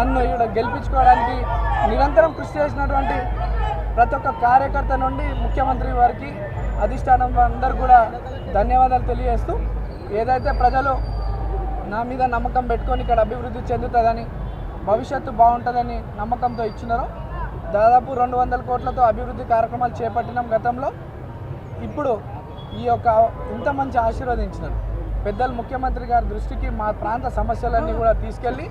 నన్ను ఇక్కడ గెలిపించుకోవడానికి నిరంతరం కృషి చేసినటువంటి ప్రతి ఒక్క కార్యకర్త నుండి ముఖ్యమంత్రి వారికి అధిష్టానం అందరు కూడా ధన్యవాదాలు తెలియజేస్తూ ఏదైతే ప్రజలు నా మీద నమ్మకం పెట్టుకొని ఇక్కడ అభివృద్ధి చెందుతుందని భవిష్యత్తు బాగుంటుందని నమ్మకంతో ఇచ్చినారో దాదాపు రెండు వందల కోట్లతో అభివృద్ధి కార్యక్రమాలు చేపట్టినాం గతంలో. ఇప్పుడు ఈ యొక్క ఇంత మంచి ఆశీర్వదించినారు. పెద్దలు ముఖ్యమంత్రి గారి దృష్టికి మా ప్రాంత సమస్యలన్నీ కూడా తీసుకెళ్ళి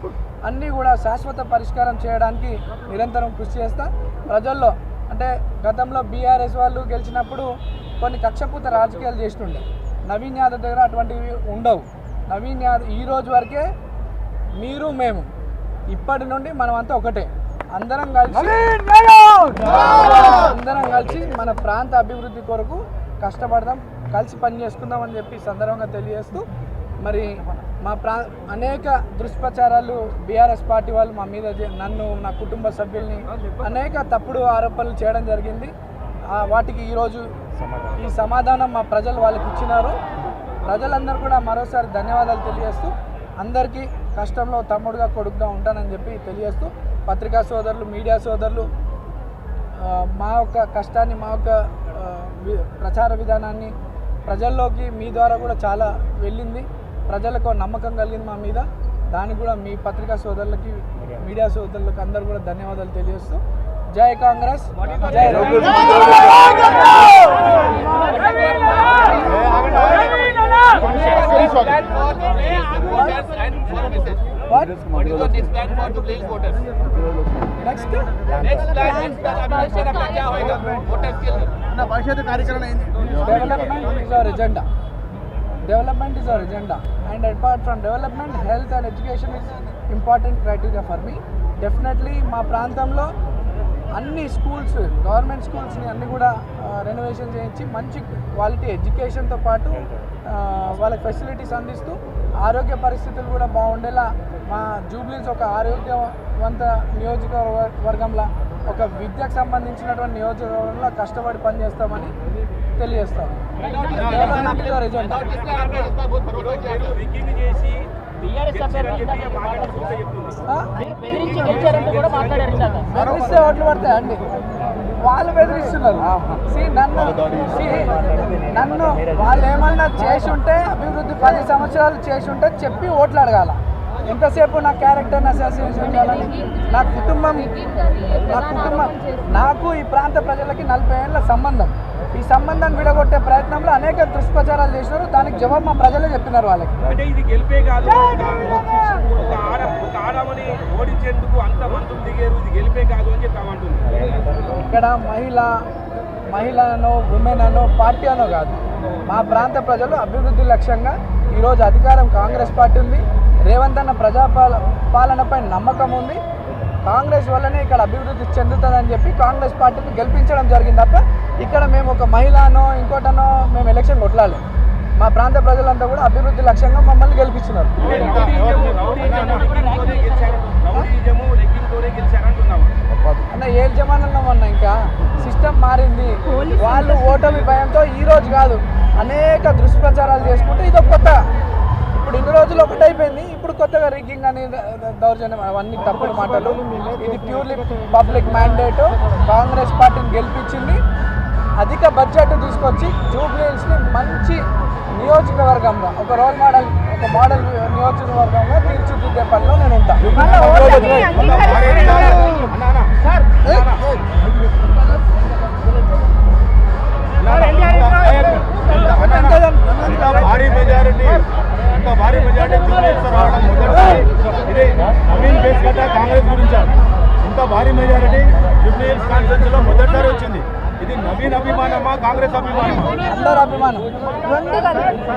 అన్నీ కూడా శాశ్వత పరిష్కారం చేయడానికి నిరంతరం కృషి చేస్తా. ప్రజల్లో అంటే గతంలో బీఆర్ఎస్ వాళ్ళు గెలిచినప్పుడు కొన్ని కక్షపూత రాజకీయాలు చేస్తుండే. నవీన్ యాదవ్ దగ్గర అటువంటివి ఉండవు. నవీన్ యాదవ్ ఈ రోజు వరకే మీరు మేము ఇప్పటి నుండి మనమంతా ఒకటే. అందరం కలిసి అందరం కలిసి మన ప్రాంత అభివృద్ధి కొరకు కష్టపడదాం. కలిసి పని చేసుకుందాం అని చెప్పి సందర్భంగా తెలియజేస్తూ మరి మా ప్రా అనేక దుష్ప్రచారాలు బీఆర్ఎస్ పార్టీ వాళ్ళు మా మీద నన్ను నా కుటుంబ సభ్యుల్ని అనేక తప్పుడు ఆరోపణలు చేయడం జరిగింది. వాటికి ఈరోజు ఈ సమాధానం మా ప్రజలు వాళ్ళకి ఇచ్చినారు. ప్రజలందరూ కూడా మరోసారి ధన్యవాదాలు తెలియజేస్తూ అందరికీ కష్టంలో తమ్ముడుగా కొడుకుగా ఉంటానని చెప్పి తెలియజేస్తూ పత్రికా సోదరులు మీడియా సోదరులు మా యొక్క కష్టాన్ని మా యొక్క ప్రచార విధానాన్ని ప్రజల్లోకి మీ ద్వారా కూడా చాలా వెళ్ళింది. ప్రజలకు నమ్మకం కలిగింది మా మీద. దానికి కూడా మీ పత్రికా సోదరులకి మీడియా సోదరులకు అందరు కూడా ధన్యవాదాలు తెలియజేస్తూ జై కాంగ్రెస్. జై భవిష్యత్ కార్యక్రమం agenda Development is our agenda. And apart from development, health and education is important criteria for me definitely మా ప్రాంతంలో అన్ని స్కూల్స్ గవర్నమెంట్ స్కూల్స్ని అన్ని కూడా రెనోవేషన్ చేయించి మంచి క్వాలిటీ ఎడ్యుకేషన్తో పాటు వాళ్ళకి ఫెసిలిటీస్ అందిస్తూ ఆరోగ్య పరిస్థితులు కూడా బాగుండేలా మా జూబ్లీస్ ఒక ఆరోగ్యవంత నియోజకవర్గంలో ఒక విద్యకు సంబంధించినటువంటి నియోజకవర్గంలో కష్టపడి పనిచేస్తామని తెలియజేస్తాను బెదిరిస్తే ఓట్లు పడతాయి అండి? వాళ్ళు బెదిరిస్తున్నారు. నన్ను నన్ను వాళ్ళు ఏమన్నా చేసి ఉంటే అభివృద్ధి పది సంవత్సరాలు చేసి ఉంటే చెప్పి ఓట్లు అడగాల. ఎంతసేపు నా క్యారెక్టర్ అసోసియేషన్ చేయాలని నా కుటుంబం నా కుటుంబం నాకు ఈ ప్రాంత ప్రజలకి నలభై ఏళ్ళ సంబంధం. ఈ సంబంధం విడగొట్టే ప్రయత్నంలో అనేక దుష్ప్రచారాలు చేసినారు. దానికి జవాబు మా ప్రజలే చెప్పినారు వాళ్ళకి. అంటే ఇది గెలిపే కాదు. ఒక ఒక ఆడ ఒక ఆడమని ఓడించేందుకు అంత మందులు దిగారు. ఇది గెలిపే కాదు అని చెప్పామంటుంది ఇక్కడ మహిళ మహిళనో ఉమెన్ అనో పార్టీ అనో కాదు. మా ప్రాంత ప్రజలు అభివృద్ధి లక్ష్యంగా ఈరోజు అధికారం కాంగ్రెస్ పార్టీ ఉంది. రేవంత్ అన్న ప్రజాపాల పాలనపై నమ్మకం ఉంది. కాంగ్రెస్ వల్లనే ఇక్కడ అభివృద్ధి చెందుతుందని చెప్పి కాంగ్రెస్ పార్టీని గెలిపించడం జరిగింది తప్ప ఇక్కడ మేము ఒక మహిళనో ఇంకోటనో మేము ఎలక్షన్ కొట్లాలి మా ప్రాంత ప్రజలంతా కూడా అభివృద్ధి లక్ష్యంగా మమ్మల్ని గెలిపించినారు. రౌడీజము అన్న ఏ జమానంలో ఉన్న ఇంకా సిస్టమ్ మారింది. వాళ్ళు ఓటమి భయంతో ఈ రోజు కాదు అనేక దుష్ప్రచారాలు చేసుకుంటే ఇది ఒక కొత్త. ఇప్పుడు ఇన్ని రోజులు ఒకటైపోయింది కొత్తగా రిగ్గింగ్ అని దౌర్జన్యం అవన్నీ తప్పుడు మాటలు. ఇది ప్యూర్లీ పబ్లిక్ మ్యాండేట్ కాంగ్రెస్ పార్టీని గెలిపించింది. అధిక బడ్జెట్ తీసుకొచ్చి జూబ్లీహిల్స్ని మంచి నియోజకవర్గంగా ఒక రోల్ మోడల్ ఒక మోడల్ నియోజకవర్గంగా తీర్చిదిద్దే పనిలో నేను ఉంటాను కాంగ్రెస్ అందరు అభిమానం. అందరు అభిమానం.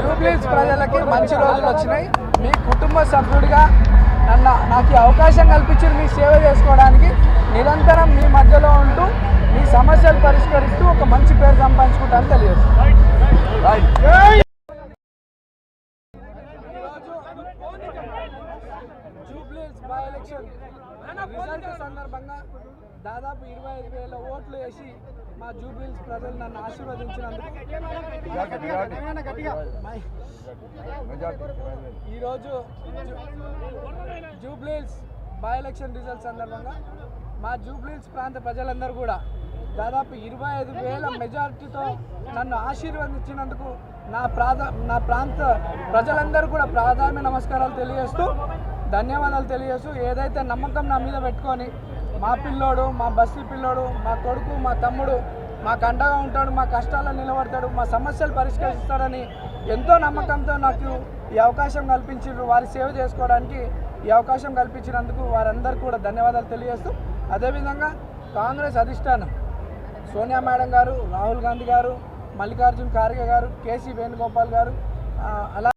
జూబ్లీస్ ప్రజలకి మంచి రోజులు వచ్చినాయి. మీ కుటుంబ సభ్యుడిగా నన్ను నాకు అవకాశం కల్పించి మీ సేవ చేసుకోవడానికి నిరంతరం మీ మధ్యలో ఉంటూ మీ సమస్యలు పరిష్కరిస్తూ ఒక మంచి పేరు సంపాదించుకుంటానని తెలియజేస్తాను జూబ్లీస్ బై ఎలక్షన్ రిజల్ట్ సందర్భంగా దాదాపు ఇరవై ఐదు వేల ఓట్లు వేసి మా జూబ్లీస్ ప్రజలు నన్ను ఆశీర్వదించినందుకు. ఈరోజు జూబ్లీస్ బై ఎలక్షన్ రిజల్ట్స్ సందర్భంగా మా జూబ్లీస్ ప్రాంత ప్రజలందరూ కూడా దాదాపు ఇరవై ఐదు వేల మెజారిటీతో నన్ను ఆశీర్వదించినందుకు నా ప్రాధ నా ప్రాంత ప్రజలందరూ కూడా ప్రాధాన్య నమస్కారాలు తెలియజేస్తూ ధన్యవాదాలు తెలియజేస్తూ ఏదైతే నమ్మకం నా మీద పెట్టుకొని మా పిల్లోడు మా బస్సు పిల్లోడు మా కొడుకు మా తమ్ముడు మాకు అండగా ఉంటాడు మా కష్టాల్లో నిలబడతాడు మా సమస్యలు పరిష్కరిస్తాడని ఎంతో నమ్మకంతో నాకు ఈ అవకాశం కల్పించారు వారి సేవ చేసుకోవడానికి ఈ అవకాశం కల్పించినందుకు వారందరికీ కూడా ధన్యవాదాలు తెలియజేస్తూ అదేవిధంగా కాంగ్రెస్ అధిష్టానం సోనియా మేడం గారు రాహుల్ గాంధీ గారు మల్లికార్జున్ ఖార్గే గారు కేసీ వేణుగోపాల్ గారు అలా